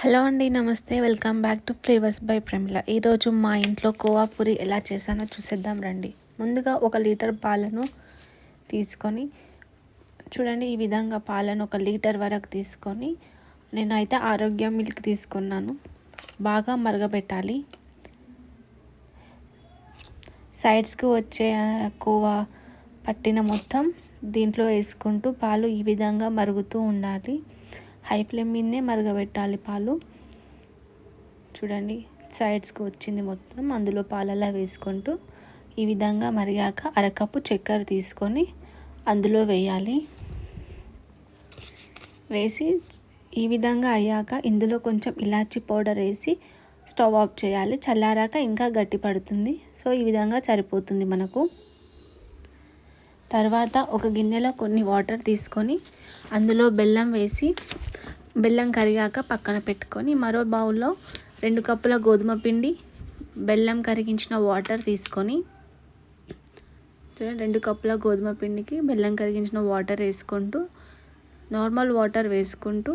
Hello అండి నమస్తే. Welcome back to flavours by Pramila. ఈరోజు మా ఇంట్లో కోవా పూరి ఎలా చేశానో చూసేద్దాం రండి. ముందుగా ఒక లీటర్ పాలను తీసుకొని చూడండి ఈ విధంగా పాలను ఒక లీటర్ వరకు తీసుకొని నేనైతే ఆరోగ్య మిల్క్ తీసుకున్నాను. బాగా మరగబెట్టాలి. సైడ్స్కి వచ్చే కోవా పట్టిన మొత్తం దీంట్లో వేసుకుంటూ పాలు ఈ విధంగా మరుగుతూ ఉండాలి. హై ఫ్లేమ్ మీదనే మరగబెట్టాలి పాలు. చూడండి సైడ్స్కి వచ్చింది మొత్తం. అందులో పాలలా వేసుకుంటూ ఈ విధంగా మరిగాక అరకప్పు చక్కెర తీసుకొని అందులో వేయాలి. వేసి ఈ విధంగా అయ్యాక ఇందులో కొంచెం ఇలాచీ పౌడర్ వేసి స్టవ్ ఆఫ్ చేయాలి. చల్లారాక ఇంకా గట్టి పడుతుంది. సో ఈ విధంగా సరిపోతుంది మనకు. తర్వాత ఒక గిన్నెలో కొన్ని వాటర్ తీసుకొని అందులో బెల్లం వేసి బెల్లం కరిగాక పక్కన పెట్టుకొని మరో బౌల్లో రెండు కప్పుల గోధుమ పిండి బెల్లం కరిగించిన వాటర్ తీసుకొని చూడండి రెండు కప్పుల గోధుమ పిండికి బెల్లం కరిగించిన వాటర్ వేసుకుంటూ నార్మల్ వాటర్ వేసుకుంటూ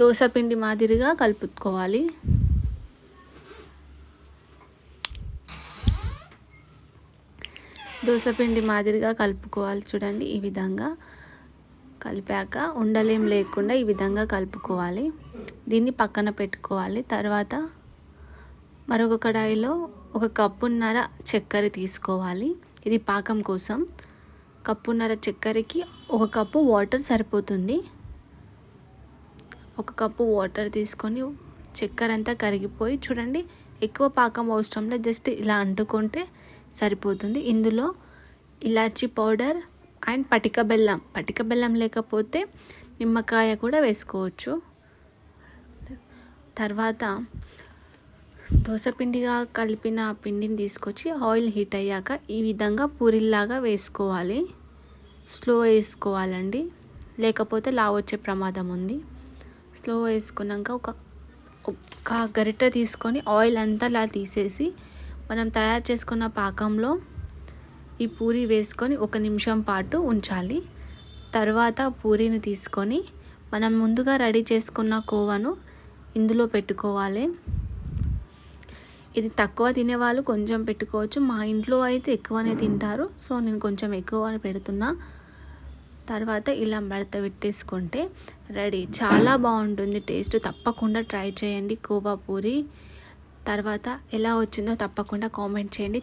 దోశ పిండి మాదిరిగా కలుపుకోవాలి. దోశ పిండి మాదిరిగా కలుపుకోవాలి చూడండి ఈ విధంగా. కలిపాక ఉండలేం లేకుండా ఈ విధంగా కలుపుకోవాలి. దీన్ని పక్కన పెట్టుకోవాలి. తర్వాత మరొక కడాయిలో ఒక కప్పున్నర చక్కెర తీసుకోవాలి. ఇది పాకం కోసం. కప్పున్నర చక్కెరకి ఒక కప్పు వాటర్ సరిపోతుంది. ఒక కప్పు వాటర్ తీసుకొని చక్కెర అంతా కరిగిపోయి చూడండి ఎక్కువ పాకం అవసరంలో జస్ట్ ఇలా అంటుకుంటే సరిపోతుంది. ఇందులో ఇలాచీ పౌడర్ అండ్ పటిక బెల్లం. పటిక బెల్లం లేకపోతే నిమ్మకాయ కూడా వేసుకోవచ్చు. తర్వాత దోశపిండిగా కలిపిన పిండిని తీసుకొచ్చి ఆయిల్ హీట్ అయ్యాక ఈ విధంగా పూరిల్లాగా వేసుకోవాలి. స్లో వేసుకోవాలండి. లేకపోతే లావ్ వచ్చే ప్రమాదం ఉంది. స్లో వేసుకున్నాక ఒక ఒక గరిటె తీసుకొని ఆయిల్ అంతా అలా తీసేసి మనం తయారు చేసుకున్న పాకంలో ఈ పూరి వేసుకొని ఒక నిమిషం పాటు ఉంచాలి. తర్వాత పూరీని తీసుకొని మనం ముందుగా రెడీ చేసుకున్న కోవను ఇందులో పెట్టుకోవాలి. ఇది తక్కువ తినేవాళ్ళు కొంచెం పెట్టుకోవచ్చు. మా ఇంట్లో అయితే ఎక్కువనే తింటారు. సో నేను కొంచెం ఎక్కువ పెడుతున్నా. తర్వాత ఇలా మడత పెట్టేసుకుంటే రెడీ. చాలా బాగుంటుంది టేస్ట్. తప్పకుండా ట్రై చేయండి కోవా పూరి. తర్వాత ఎలా వచ్చిందో తప్పకుండా కామెంట్ చేయండి.